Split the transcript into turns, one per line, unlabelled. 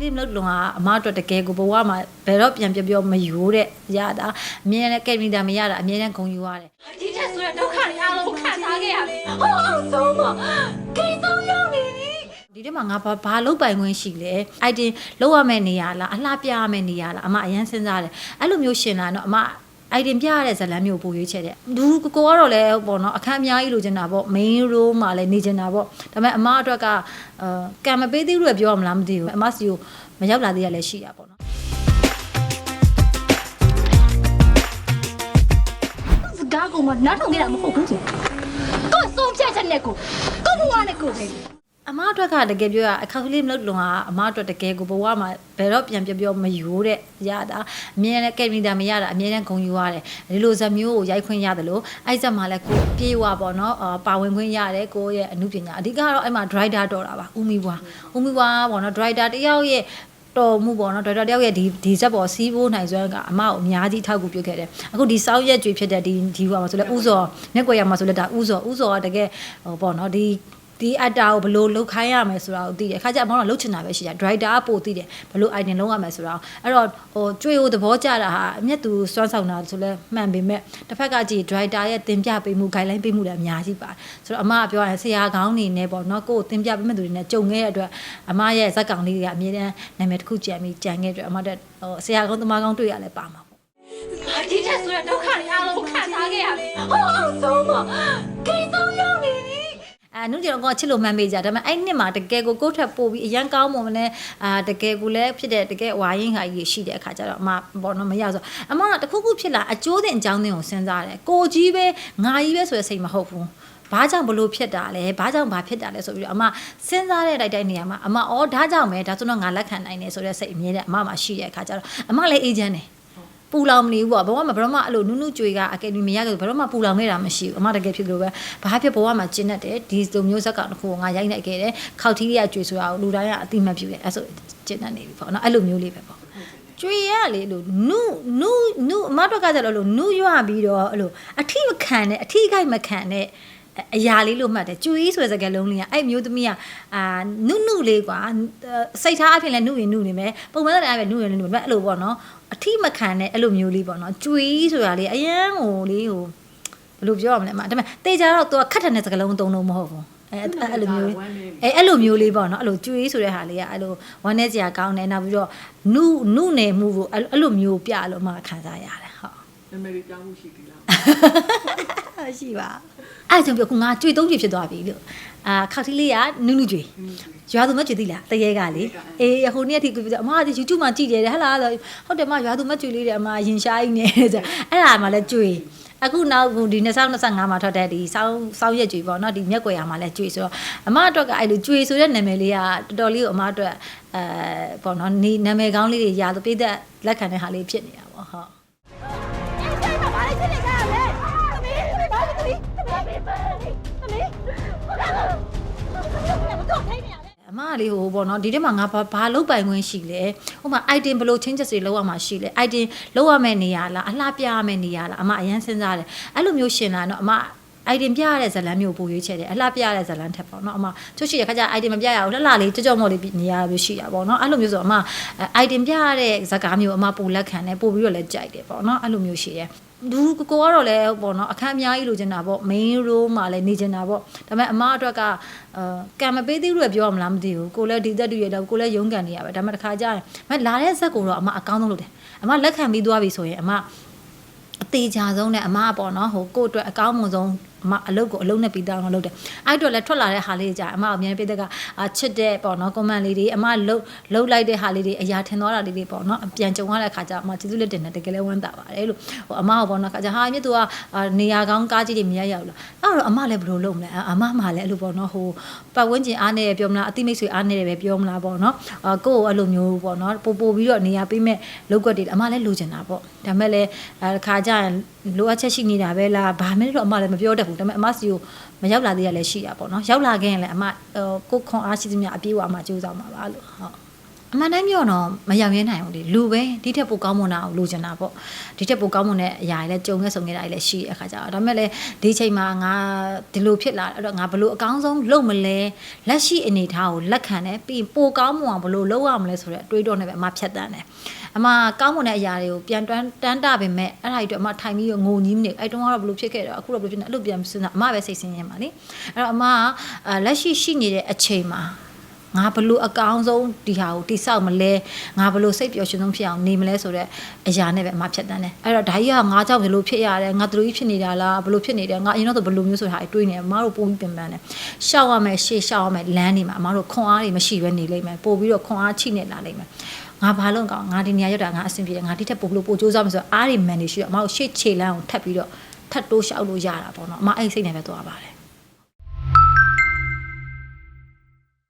လေးမလို့လုံကအမအတွက်တကယ်ကိုဘဝမှာဘယ်တော့ပြန်ပြပြောမယူတဲ့ရတာအမြဲတမ်းကယ်မီတာမရတာအမြဲတမ်းဂုဏ်ယူရတယ်
ဒီထက်ဆိုတဲ့ဒုက္ခတွေအားလုံးခံစားခဲ့ရတယ်ဟောအောင်ဆုံးမကိဆုံးရောက်နေပြီ
ဒီထဲမှာငါဘာဘာလုတ်ပိုင်ခွင့်ရှိလဲအိုက်တင်လောက်ရမယ့်နေရာလားအလှပြရမယ့်နေရာလားအမအရန်စဉ်းစားတယ်အဲ့လိုမျိုးရှင်လာတော့အမ အိုက်တင်ပြရတဲ့ဇတ်လန်းမျိုးပို့ရွေးချက်တဲ့လူကိုကတော့လည်းပေါ့နော်အခန်းအများကြီးလိုချင်တာပေါ့ main role မှာလည်းနေချင်တာပေါ့ဒါပေမဲ့အမအတွက်ကအာကံမပေးသေးဘူးလို့ပြောရမလားမသိဘူးအမစီကိုမရောက်လာသေးရလည်းရှိတာပေါ့နော်
စကားကောင်မနားထောင်ခဲ့တာမဟုတ်ဘူးကိုကိုဆုံးဖြတ်ချက်နဲ့ကိုကိုဘဝနဲ့ကိုပဲ
အမအတွက်ကတကယ်ပြောရအခက်ကလေးမလုပ်လုံကအမအတွက်တကယ်ကိုဘဝမှာဘယ်တော့ပြန်ပြပြောမယူတဲ့ရတာအမြဲတမ်းကယ်မီတာမရတာအမြဲတမ်းဂုဏ်ယူရတယ်ဒီလိုဇာမျိုးကိုရိုက်ခွင့်ရတယ်လို့အဲ့ဇာမှာလည်းကိုပြေးွားပေါ့နော်အာပါဝင်ခွင့်ရတယ်ကိုရဲ့အမှုပညာအဓိကတော့အဲ့မှာ driver တော်တာပါဦးမီဘွားဦးမီဘွားပေါ့နော် driver တယောက်ရဲ့တော်မှုပေါ့နော်ဒေါက်တာတယောက်ရဲ့ဒီဒီဇက်ပေါ်စီးဖို့နိုင်စွမ်းကအမကိုအများကြီးထောက်ကူပြုခဲ့တယ်အခုဒီစောင်းရက်ကြွေဖြစ်တဲ့ဒီဒီဟိုမှာဆိုလဲဥစောနဲ့ကွယ်ရမှာဆိုလဲဒါဥစောဥစောကတကယ်ဟိုပေါ့နော်ဒီ ဒီအတာကိုဘယ်လိုလုတ်ခိုင်းရမယ်ဆိုတာကိုသိတယ်အခါကျအမောင်ကလုတ်ချင်တာပဲရှိတာ driver ကပို့သိတယ်ဘယ်လို item လုံးရမယ်ဆိုတာကိုအဲ့တော့ဟိုကြွေကိုသဘောကျတာဟာအမျက်သူစွမ်းဆောင်တာဆိုလဲမှန်ပေမဲ့တစ်ဖက်ကကြည့် driver ရဲ့တင်ပြပေးမှု guideline ပေးမှုလည်းအများကြီးပါတယ်ဆိုတော့အမကပြောရင်ဆရာကောင်းနေနေပေါ့နော်ကိုယ်တင်ပြပေးမဲ့သူတွေနဲ့ကြုံခဲ့ရတဲ့အတွက်အမရဲ့ဇက်ကောင်လေးတွေကအမြဲတမ်းနာမည်တစ်ခုကြံပြီးကြံခဲ့တဲ့အတွက်အမတက်ဟိုဆရာကောင်းသမားကောင်းတွေ့ရလဲပါမှာပေါ့
ဒီထက်ဆိုတဲ့ဒုက္ခတွေအားလုံးခံစားခဲ့ရတယ်ဟောအောင်ဆုံးမကိဆုံးရောက်နေပြီ
အဲနုကျွန်တော်ကချစ်လို့မှန်းပေးကြဒါပေမဲ့အဲ့နှစ်မှာတကယ်ကိုကိုယ့်ထက်ပို့ပြီးအရန်ကောင်းမွန်မလဲအာတကယ်ကိုလည်းဖြစ်တဲ့တကယ်ဝါရင်ခါကြီးရှိတဲ့အခါကျတော့အမဘောနော်မရဆိုအမကတခုခုဖြစ်လာအကျိုးတင်အကြောင်းတင်ကိုစဉ်းစားတယ်ကိုကြီးပဲငါကြီးပဲဆိုတဲ့စိတ်မဟုတ်ဘူးဘာကြောင့်ဘလို့ဖြစ်တာလဲဘာကြောင့်ဘာဖြစ်တာလဲဆိုပြီးတော့အမစဉ်းစားတဲ့တိုက်တိုက်နေရာမှာအမအော်ဒါကြောင့်ပဲဒါဆိုတော့ငါလက်ခံနိုင်တယ်ဆိုတဲ့စိတ်အမြဲတမ်းအမမှာရှိတဲ့အခါကျတော့အမလည်းအေဂျင့်တယ် ပူလောင်မနေဘူးပေါ့ဘဝမှာဘယ်တော့မှအဲ့လိုနုနုကြွေကအကယ်ဒမီမရခဲ့ဘူးဘယ်တော့မှပူလောင်ခဲ့တာမရှိဘူးအမတကယ်ဖြစ်လို့ပဲဘာဖြစ်ဘဝမှာကျင်းတတ်တယ်ဒီလိုမျိုးဇက်ကတစ်ခုကိုငါရိုက်နိုင်ခဲ့တယ်ခောက်ထီးရကြွေဆိုတာကိုလူတိုင်းကအတိမတ်ပြုတယ်အဲ့ဆိုကျင်းတတ်နေပြီပေါ့နော်အဲ့လိုမျိုးလေးပဲပေါ့ကြွေရလေလို့နုနုနုအမတို့ကကြတော့လို့နုရွပြီးတော့အဲ့လိုအထိမခံနဲ့အထိခိုက်မခံနဲ့အရာလေးလို့မှတ်တယ်ကျွေးဆိုတဲ့စကားလုံးလေးကအဲ့မျိုးသမီးကအာနုနုလေးကွာစိတ်ထားအဖြစ်လဲနုရင်နုနေမယ်ပုံမှန်တဲ့အတိုင်းပဲနုရင်နုနေမယ်အဲ့လိုပေါ့နော် အထိမခံတဲ့အဲ့လိုမျိုးလေးပေါ့နော်ကြွေးဆိုတာလေအရန်ဟိုလေးဟိုဘယ်လိုပြောရမလဲအမဒါပေမဲ့တေချာတော့ तू ကခတ်ထန်တဲ့စကားလုံးသုံးလို့မဟုတ်ဘူးအဲအဲ့လိုမျိုးအဲအဲ့လိုမျိုးလေးပေါ့နော်အဲ့လိုကြွေးဆိုတဲ့ဟာလေးကအဲ့လိုဝမ်းနေစရာကောင်းတယ်နောက်ပြီးတော့နုနုနယ်မှုကိုအဲ့လိုမျိုးပြလို့မှခံစားရတယ်ဟုတ်
နာမည်ကြီးပြောင်းမှုရှိသေးလား
ရှိပါအဲ့ကြောင့်ပြောခုငါကြွေသုံးကြွေဖြစ်သွားပြီလို့အာခောက်တီးလေးကနုနုကြွေရွာသူမကြွေသိလားတရေကလေအေးဟိုနေ့အထိကိုပြောအမက YouTube မှာကြည့်တယ်ဟဟလားဆိုဟုတ်တယ်မရွာသူမကြွေလေးတယ်အမရင်ရှားကြီးနေဆိုအဲ့ဒါမှလည်းကြွေအခုနောက်ဒီ2025မှာထွက်တဲ့ဒီစောင်းစောင်းရက်ကြွေပေါ့နော်ဒီမျက်ကွယ်ရမှာလည်းကြွေဆိုတော့အမအတွက်ကအဲ့လိုကြွေဆိုတဲ့နာမည်လေးကတော်တော်လေးကိုအမအတွက်အဲပေါ့နော်နေနာမည်ကောင်းလေးတွေရာသူပြည့်တဲ့လက်ခံတဲ့ဟာလေးဖြစ်နေတာပေါ့ဟုတ်
အ
မကလေးဟိုပေါ့နော်ဒီထဲမှာငါဘာဘာလုတ်ပိုင်ခွင့်ရှိလဲဟိုမှာ item ဘယ်လို changes တွေလောက်ရမှာရှိလဲ item လောက်ရမယ့်နေရာလားအလှပြရမယ့်နေရာလားအမအရန်စဉ်းစားတယ်အဲ့လိုမျိုးရှင်လာတော့အမ item ပြရတဲ့ဇတ်လန်းမျိုးပို့ရွေးချက်တယ်အလှပြရတဲ့ဇတ်လန်းထက်ပေါ့နော်အမချွတ်ရှိတဲ့ခါကျ item မပြရဘူးလှလှလေးကြော့ကြော့မော့လေးနေရာမျိုးရှိတာပေါ့နော်အဲ့လိုမျိုးဆိုအမ item ပြရတဲ့ဇာကားမျိုးအမပို့လက်ခံတယ်ပို့ပြီးတော့လည်းကြိုက်တယ်ပေါ့နော်အဲ့လိုမျိုးရှိတယ် လူကိုကတော့လည်းပေါ့နော်အခန်းအများကြီးလိုချင်တာပေါ့ main role မှာလည်းနေချင်တာပေါ့ဒါပေမဲ့အမအတွက်ကအာကံမပေးသေးဘူးလို့ပြောရမလားမသိဘူးကိုလည်းဒီသက်တူရတော့ကိုလည်းရုန်းကန်နေရပဲဒါပေမဲ့တစ်ခါကျရင်မလာတဲ့ဇက်ကိုတော့အမအကောင်းဆုံးလုပ်တယ်အမလက်ခံပြီးသွားပြီဆိုရင်အမအသေးချာဆုံးနဲ့အမကပေါ့နော်ဟိုကိုယ့်အတွက်အကောင်းမွန်ဆုံး အမအလုပ်ကိုအလုပ်နဲ့ပြီးတောင်းအောင်လုပ်တယ်အဲ့အတွက်လည်းထွက်လာတဲ့ဟာလေးကြာအမအမြင်ပြတဲ့ကအာချစ်တဲ့ပေါ့နော် comment လေးတွေအမလှုပ်လှုပ်လိုက်တဲ့ဟာလေးတွေအရာထင်သွားတာလေးတွေပေါ့နော်ပြန်ကြုံရတဲ့ခါကျအမကျေးဇူးလက်တင်တယ်တကယ်လည်းဝမ်းသာပါတယ်လို့ဟိုအမကပေါ့နော်ခါကျဟာမြစ်သူကနေရာကောင်းကားကြီးတွေမရရောက်လားအဲ့တော့အမလည်းဘယ်လိုလုပ်မလဲအမမှလည်းအဲ့လိုပေါ့နော်ဟိုပတ်ဝန်းကျင်အားနေတယ်ပြောမလားအတိမိတ်ဆွေအားနေတယ်ပဲပြောမလားပေါ့နော်အာကိုယ့်ကိုအဲ့လိုမျိုးပေါ့နော်ပို့ပို့ပြီးတော့နေရာပေးမဲ့လောက်ကွက်တွေအမလည်းလိုချင်တာပေါ့ဒါမဲ့လည်းခါကျရင်လိုအပ်ချက်ရှိနေတာပဲလားဘာမှတော့အမလည်းမပြောတတ်ဘူးဒါပေမဲ့အမစီကိုမရောက်လာသေးရလည်းရှိတာပေါ့နော်ရောက်လာခဲ့ရင်လည်းအမဟိုကိုခွန်အားရှိသမျှအပြေးဝအမကြိုးစားမှာပါလို့ဟုတ် အမှန်တိုင်းပြောတော့မရောက်ရဲနိုင်ဘူးလေလူပဲဒီထက်ပိုကောင်းမွန်တာကိုလိုချင်တာပေါ့ဒီထက်ပိုကောင်းမွန်တဲ့အရာတွေလည်းကြုံခဲ့ဆုံခဲ့တာတွေလည်းရှိတဲ့အခါကျတော့ဒါပေမဲ့လည်းဒီချိန်မှာငါဒီလိုဖြစ်လာအဲ့တော့ငါဘလို့အကောင်းဆုံးလုပ်မလဲလက်ရှိအနေအထားကိုလက်ခံတယ်ပြီးရင်ပိုကောင်းမွန်အောင်ဘလို့လုပ်ရမလဲဆိုတဲ့အတွေးတော့နဲ့ပဲအမဖြတ်တန်းတယ်အမကောင်းမွန်တဲ့အရာတွေကိုပြန်တန်းတန်းတာပဲမဲ့အဲ့ဒါတွေတော့အမထိုင်ပြီးတော့ငိုညင်းနေအဲ့တုန်းကတော့ဘလို့ဖြစ်ခဲ့တော့အခုတော့ဘလို့ဖြစ်နေအဲ့လိုပြန်စဉ်းစားအမပဲစိတ်ဆင်းရဲမှာလေအဲ့တော့အမကအာလက်ရှိရှိနေတဲ့အချိန်မှာ ငါဘလို့အကောင်းဆုံးဒီဟာကိုတိဆောက်မလဲငါဘလို့စိတ်ပျော်ရွှင်ဆုံးဖြစ်အောင်နေမလဲဆိုတော့အရာနဲ့ပဲအမဖြတ်တန်းတယ်အဲ့တော့ဒါကြီးကငါကြောင့်ဘလို့ဖြစ်ရတယ်ငါတို့ကြီးဖြစ်နေတာလားဘလို့ဖြစ်နေတယ်ငါအရင်တော့ဘလို့မျိုးဆိုတာအတွေးနေတယ်အမတို့ပုံပြီးပင်ပန်းတယ်ရှောက်ရမယ်ရှေ့ရှောက်ရမယ်လမ်းနေမှာအမတို့ခွန်အားတွေမရှိဘဲနေလိမ့်မယ်ပို့ပြီးတော့ခွန်အားချိနေလာလိမ့်မယ်ငါဘာလို့ကောင်းငါဒီနေရာရောက်တာငါအဆင်ပြေတယ်ငါဒီထက်ပို့လို့ပို့စူးစမ်းမယ်ဆိုတော့အားတွေမန်နေရှိတော့အမတို့ရှေ့ခြေလမ်းကိုထပ်ပြီးတော့ထပ်တိုးရှောက်လို့ရတာပေါ့နော်အမအဲ့ဒီစိတ်နဲ့ပဲသွားပါတယ်